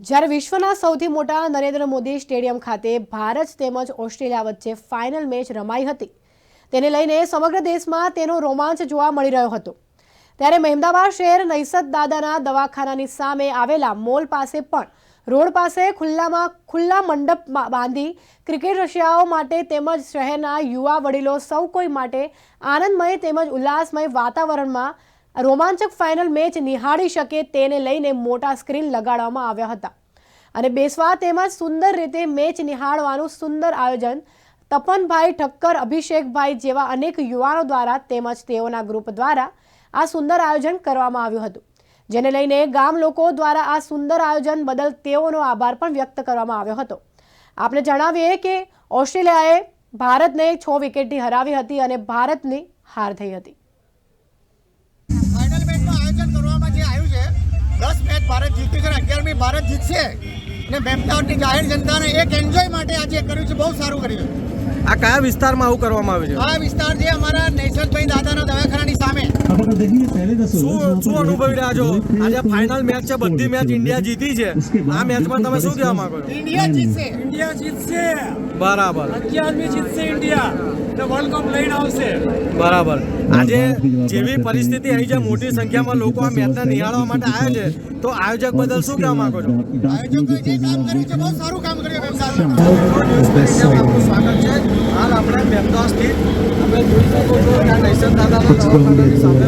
જ્યારે વિશ્વના સૌથી મોટા નરેન્દ્ર મોદી સ્ટેડિયમ ખાતે ભારત તેમજ ઓસ્ટ્રેલિયા વચ્ચે ફાઇનલ મેચ રમાઈ હતી. તેને લઈને સમગ્ર દેશમાં તેનો રોમાંચ જોવા મળી રહ્યો હતો. ત્યારે મહેમદાબાદ શહેર નૈસદ દાદાના દવાખાનાની સામે આવેલા મોલ પાસે પણ રોડ પાસે ખુલ્લામાં ખુલ્લા મંડપ બાંધી ક્રિકેટ રશિયાઓ માટે તેમજ શહેરના યુવા વડીલો સૌ કોઈ માટે આનંદમય તેમજ ઉલ્લાસમય વાતાવરણમાં રોમાંચક ફાઇનલ મેચ નિહાળી શકે તેને લઈને મોટા સ્ક્રીન લગાડવામાં આવ્યા હતા. અને બેસવા તેમજ સુંદર રીતે મેચ નિહાળવાનું સુંદર આયોજન તપનભાઈ ઠક્કર, અભિષેકભાઈ જેવા અનેક યુવાનો દ્વારા તેમજ તેઓના ગ્રુપ દ્વારા આ સુંદર આયોજન કરવામાં આવ્યું હતું. જેને લઈને ગામ લોકો દ્વારા આ સુંદર આયોજન બદલ તેઓનો આભાર પણ વ્યક્ત કરવામાં આવ્યો હતો. આપણે જણાવીએ કે ઓસ્ટ્રેલિયાએ ભારતને છ વિકેટથી હરાવી હતી અને ભારતની હાર થઈ હતી. આયોજન આવ્યું છે. દસ મેચ ભારત જીતી છે અગિયારમી ભારત જીતશે. અને મહેમદાવાદની જાહેર જનતાને એક એન્જોય માટે આજે કર્યું છે. બહુ સારું કર્યું આ કયા વિસ્તારમાં આવું કરવામાં આવ્યું છે? આ વિસ્તાર છે અમારા નૈસદભાઈ દાદાના દવાખાનાની શું શું અનુભવી રહ્યા છો? આજે ફાઇનલ મેચ છે બધી મેચ ઇન્ડિયા જીતી છે. આ મેચમાં તમે શું કહેવા માંગો છો? ઇન્ડિયા જીતશે. ઇન્ડિયા જીતશે. બરાબર. અગિયારમી જીતશે ઇન્ડિયા વર્લ્ડ કપ લઈને આવશે. બરાબર. આજે જેવી પરિસ્થિતિ આવી છે મોટી સંખ્યામાં લોકો આ મેચને નિહાળવા માટે આવ્યા છે. તો આયોજક બદલ શું કહેવા માંગો છો? આયોજકોએ જે કામ કર્યું છે બહુ સારું કામ કર્યું સ્વાગત છે. હાલ આપણે મહેમદાવાદ સ્થિત તમે જોઈ શકો છો ત્યાં આ નૈસદ દાદાના સામે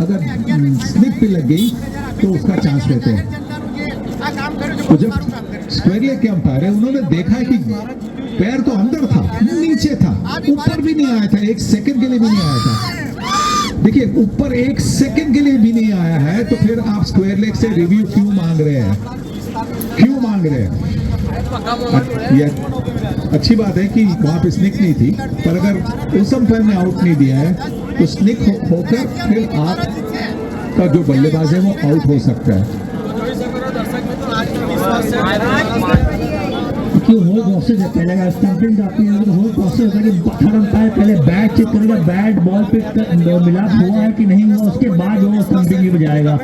अगर स्लिप पे लग गई तो उसका चांस रहते हैं। तो जब स्क्वेरिया के अंपायर है, उन्होंने देखा है कि पैर तो अंदर था, नीचे था, ऊपर भी नहीं आया था, एक सेकंड के लिए भी नहीं आया था। देखिए, ऊपर एक सेकंड के लिए भी नहीं आया है तो फिर आप स्क्वेयर लेग से रिव्यू क्यों मांग रहे हैं? क्यों मांग रहे हैं? ये अच्छी बात है कि वहाँ पे स्निक नहीं थी, पर अगर उस अंपायर ने आउट नहीं दिया है तो स्निक होकर फिर आप का जो बल्लेबाज है वो आउट हो सकता है। की वो प्रोसेस है, पहले स्टंपिंग जाती है तो वो प्रोसेस होता है कि पत्थर अंपायर पहले बैट चेक करेगा बैट बॉल पे मिलाप हुआ है कि नहीं हुआ, उसके बाद वो स्टंपिंग पे बजाएगा।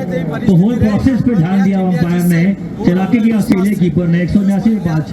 तो वो प्रोसेस पे ध्यान दिया अंपायर ने। चलाके किया ऑस्ट्रेलिया कीपर ने, एक सौ उन्यासी पाँच।